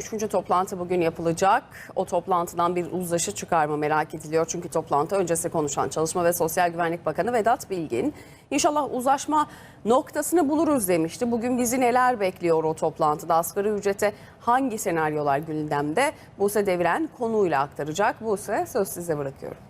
Üçüncü toplantı bugün yapılacak. O toplantıdan bir uzlaşı çıkar mı merak ediliyor. Çünkü toplantı öncesi konuşan Çalışma ve Sosyal Güvenlik Bakanı Vedat Bilgin inşallah uzlaşma noktasını buluruz demişti. Bugün bizi neler bekliyor o toplantıda? Asgari ücrete hangi senaryolar gündemde? Buse Deviren konuyla aktaracak. Buse söz size bırakıyorum.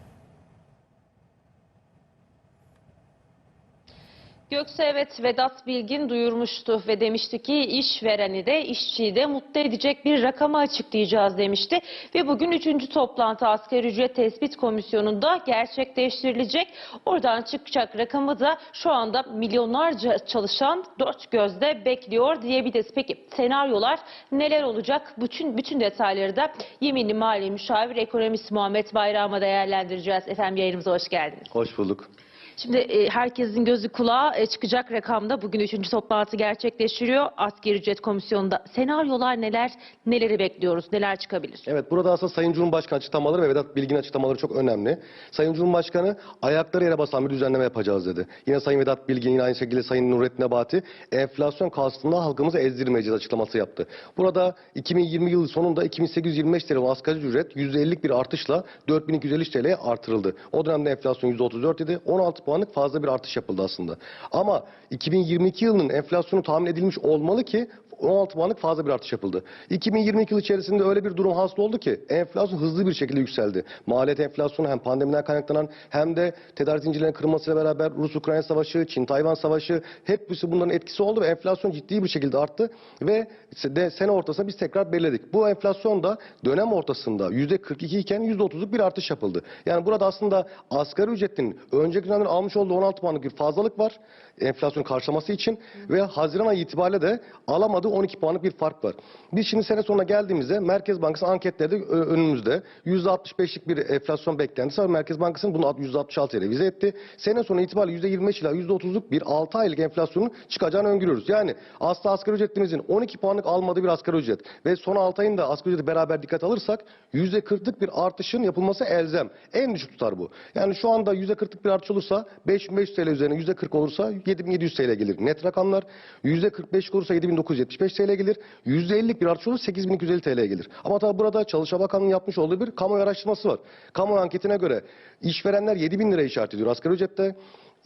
Göksu evet Vedat Bilgin duyurmuştu ve demişti ki işvereni de işçiyi de mutlu edecek bir rakamı açıklayacağız demişti. Ve bugün 3. toplantı asgari ücret tespit komisyonunda gerçekleştirilecek. Oradan çıkacak rakamı da şu anda milyonlarca çalışan dört gözle bekliyor diyebiliriz. Peki senaryolar neler olacak? Bütün, bütün detayları da Yeminli Mali Müşavir Ekonomist Muhammed Bayram'a değerlendireceğiz. Efendim yayınımıza hoş geldiniz. Hoş bulduk. Şimdi e, herkesin gözü kulağı e, çıkacak rakamda bugün üçüncü toplantı gerçekleştiriyor. Asgari ücret komisyonunda senaryolar neler, neleri bekliyoruz, neler çıkabilir? Evet burada aslında Sayın Cumhurbaşkanı açıklamaları ve Vedat Bilgin açıklamaları çok önemli. Sayın Cumhurbaşkanı ayakları yere basan bir düzenleme yapacağız dedi. Yine Sayın Vedat Bilgin yine aynı şekilde Sayın Nurettin Nebati enflasyon karşısında halkımızı ezdirmeyeceğiz açıklaması yaptı. Burada 2020 yılı sonunda 2825 TL asgari ücret %50'lik bir artışla 4253 TL'ye artırıldı. O dönemde enflasyon %34 idi. 16 puanlık fazla bir artış yapıldı aslında. Ama 2022 yılının enflasyonu tahmin edilmiş olmalı ki 16 puanlık fazla bir artış yapıldı. 2022 yıl içerisinde öyle bir durum hasıl oldu ki enflasyon hızlı bir şekilde yükseldi. Maliyet enflasyonu hem pandemiden kaynaklanan hem de tedarik zincirlerinin kırılmasıyla beraber Rus-Ukrayna savaşı, Çin-Tayvan savaşı hepsi bunların etkisi oldu ve enflasyon ciddi bir şekilde arttı ve de sene ortasında biz tekrar belirledik. Bu enflasyon da dönem ortasında %42 iken %30'luk bir artış yapıldı. Yani burada aslında asgari ücretin önceki dönemden almış olduğu 16 puanlık bir fazlalık var enflasyonu karşılaması için ve Haziran ayı itibariyle de alamadığı 12 puanlık bir fark var. Biz şimdi sene sonuna geldiğimizde Merkez Bankası anketleri de ö- önümüzde. %65'lik bir enflasyon beklentisi var. Merkez Bankası'nın bunu %66'ya revize etti. Sene sonu itibariyle %25 ila %30'luk bir 6 aylık enflasyonun çıkacağını öngörüyoruz. Yani aslında asgari ücretimizin 12 puanlık almadığı bir asgari ücret ve son 6 ayın da asgari ücreti beraber dikkat alırsak %40'lık bir artışın yapılması elzem. En düşük tutar bu. Yani şu anda %40'lık bir artış olursa 5500 TL üzerine %40 olursa 7700 TL gelir. Net rakamlar %45 olursa 7975 TL gelir. %50'lik bir artış olursa 8250 TL gelir. Ama tabii burada Çalışma Bakanlığı'nın yapmış olduğu bir kamuoyu araştırması var. Kamuoyu anketine göre işverenler 7000 lira işaret ediyor asgari ücrette.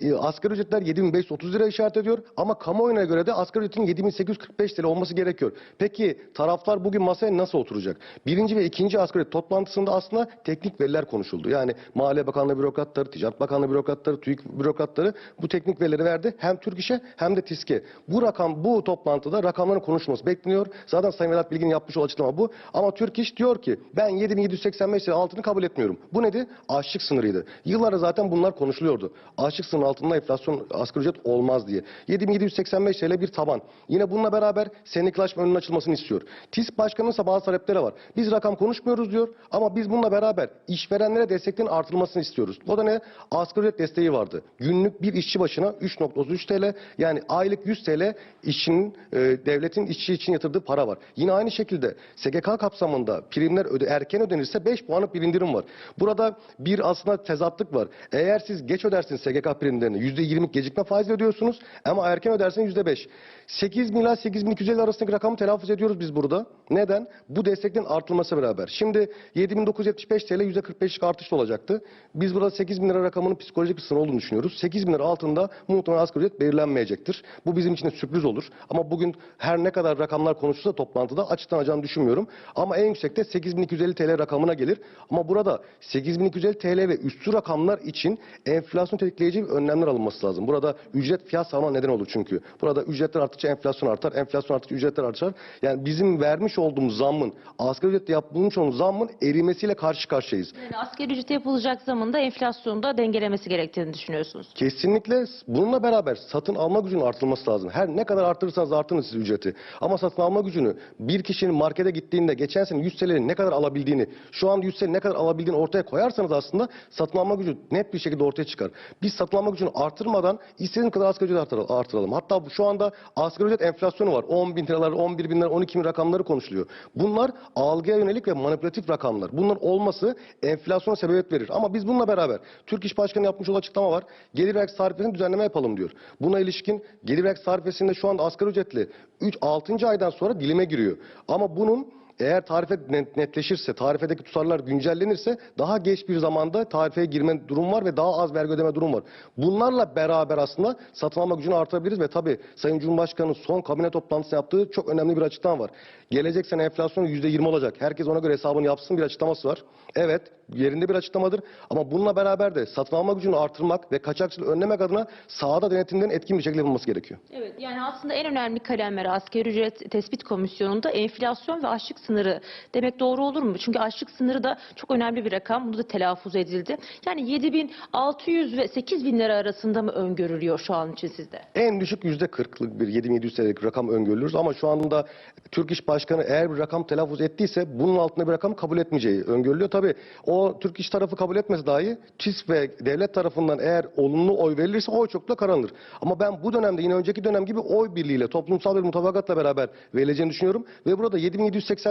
E, Asgari ücretler 7530 lira işaret ediyor ama kamuoyuna göre de asgari ücretin 7845 TL olması gerekiyor. Peki taraflar bugün masaya nasıl oturacak? Birinci ve ikinci asgari ücret toplantısında aslında teknik veriler konuşuldu. Yani Maliye Bakanlığı bürokratları, Ticaret Bakanlığı bürokratları, TÜİK bürokratları bu teknik verileri verdi. Hem Türk İş'e hem de TİSK'e. Bu rakam bu toplantıda rakamların konuşulması bekleniyor. Zaten Sayın Vedat Bilgin'in yapmış olduğu açıklama bu. Ama Türk İş diyor ki ben 7785 lira altını kabul etmiyorum. Bu nedir? Açlık sınırıydı. Yıllarda zaten bunlar konuşuluyordu. Açlık sınırı altında enflasyon asgari ücret olmaz diye. 7785 TL bir taban. Yine bununla beraber sendikalaşma önünün açılmasını istiyor. TİSK Başkanı'nın ise bazı talepleri var. Biz rakam konuşmuyoruz diyor ama biz bununla beraber işverenlere desteklerin artırılmasını istiyoruz. O da ne? Asgari ücret desteği vardı. Günlük bir işçi başına 3.33 TL yani aylık 100 TL işçinin e, devletin işçi için yatırdığı para var. Yine aynı şekilde SGK kapsamında primler öde, erken ödenirse 5 puanlık bir indirim var. Burada bir aslında tezatlık var. Eğer siz geç ödersiniz SGK primlerini %20 gecikme faizi ödüyorsunuz ama erken öderseniz %5. 8 bin ila 8250 arasındaki rakamı telaffuz ediyoruz biz burada. Neden? Bu desteklerin artılması beraber. Şimdi 7975 TL %45'lik artışlı olacaktı. Biz burada 8 bin lira rakamının psikolojik bir sınır olduğunu düşünüyoruz. 8 bin lira altında muhtemelen asgari ücret belirlenmeyecektir. Bu bizim için de sürpriz olur. Ama bugün her ne kadar rakamlar konuşulsa toplantıda açıklanacağını düşünmüyorum. Ama en yüksekte 8250 TL rakamına gelir. Ama burada 8250 TL ve üstü rakamlar için enflasyon tetikleyici önlemler alınması lazım. Burada ücret fiyat sarma neden olur çünkü. Burada ücretler arttıkça enflasyon artar, enflasyon arttıkça ücretler artar. Yani bizim vermiş olduğumuz zammın, asgari ücretle yapılmış olduğumuz zammın erimesiyle karşı karşıyayız. Yani asgari ücrete yapılacak zamanda enflasyonu da dengelemesi gerektiğini düşünüyorsunuz. Kesinlikle bununla beraber satın alma gücünün artırılması lazım. Her ne kadar artırırsanız artırın siz ücreti. Ama satın alma gücünü bir kişinin markete gittiğinde geçen sene 100 TL'nin ne kadar alabildiğini, şu an 100 TL'nin ne kadar alabildiğini ortaya koyarsanız aslında satın alma gücü net bir şekilde ortaya çıkar. Biz satın alma gücünü artırmadan istediğimiz kadar asgari ücret artır- artıralım. Hatta şu anda asgari ücret enflasyonu var. 10 bin liralar, 11 bin lira, 12 bin rakamları konuşuluyor. Bunlar algıya yönelik ve manipülatif rakamlar. Bunların olması enflasyona sebebiyet verir. Ama biz bununla beraber Türk İş Başkanı yapmış olduğu açıklama var. Gelir vergisi tarifesini düzenleme yapalım diyor. Buna ilişkin gelir vergisi tarifesinde şu anda asgari ücretli 3 6. aydan sonra dilime giriyor. Ama bunun eğer tarife net- netleşirse, tarifedeki tutarlar güncellenirse daha geç bir zamanda tarifeye girme durum var ve daha az vergi ödeme durum var. Bunlarla beraber aslında satın alma gücünü artırabiliriz ve tabii Sayın Cumhurbaşkanı'nın son kabine toplantısı yaptığı çok önemli bir açıklama var. Gelecek sene enflasyon %20 olacak. Herkes ona göre hesabını yapsın bir açıklaması var. Evet yerinde bir açıklamadır ama bununla beraber de satın alma gücünü artırmak ve kaçakçılığı önlemek adına sahada denetimlerin etkin bir şekilde yapılması gerekiyor. Evet yani aslında en önemli kalemler asgari ücret tespit komisyonunda enflasyon ve açlık sınırı demek doğru olur mu? Çünkü açlık sınırı da çok önemli bir rakam. Bunu da telaffuz edildi. Yani 7600 ve 8000 lira arasında mı öngörülüyor şu an için sizde? En düşük yüzde kırklık bir 7700 TL'lik rakam öngörülür ama şu anda Türk İş Başkanı eğer bir rakam telaffuz ettiyse bunun altında bir rakam kabul etmeyeceği öngörülüyor. Tabii o Türk İş tarafı kabul etmesi dahi TİS ve devlet tarafından eğer olumlu oy verilirse oy çok da karanır. Ama ben bu dönemde yine önceki dönem gibi oy birliğiyle toplumsal bir mutabakatla beraber verileceğini düşünüyorum. Ve burada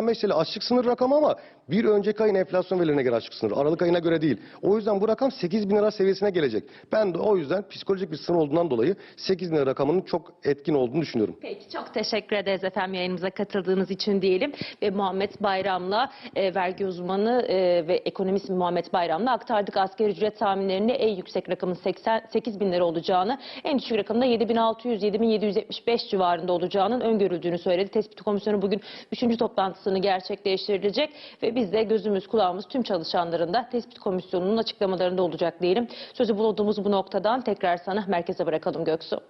7785 TL açlık sınır rakamı ama bir önceki ayın enflasyon verilerine göre açlık sınırı. Aralık ayına göre değil. O yüzden bu rakam 8 bin lira seviyesine gelecek. Ben de o yüzden psikolojik bir sınır olduğundan dolayı 8 bin lira rakamının çok etkin olduğunu düşünüyorum. Peki çok teşekkür ederiz efendim yayınımıza katıldığınız için diyelim. Ve Muhammed Bayram'la e, vergi uzmanı e, ve ekonomist Muhammed Bayram'la aktardık asgari ücret tahminlerinde en yüksek rakamın 88 bin lira olacağını, en düşük rakamın da 7600-7775 civarında olacağının öngörüldüğünü söyledi. Tespit Komisyonu bugün 3. toplantısını gerçekleştirilecek ve biz de gözümüz kulağımız tüm çalışanların da Tespit Komisyonu'nun açıklamalarında olacak diyelim. Sözü bulunduğumuz bu noktadan tekrar sana merkeze bırakalım Göksu.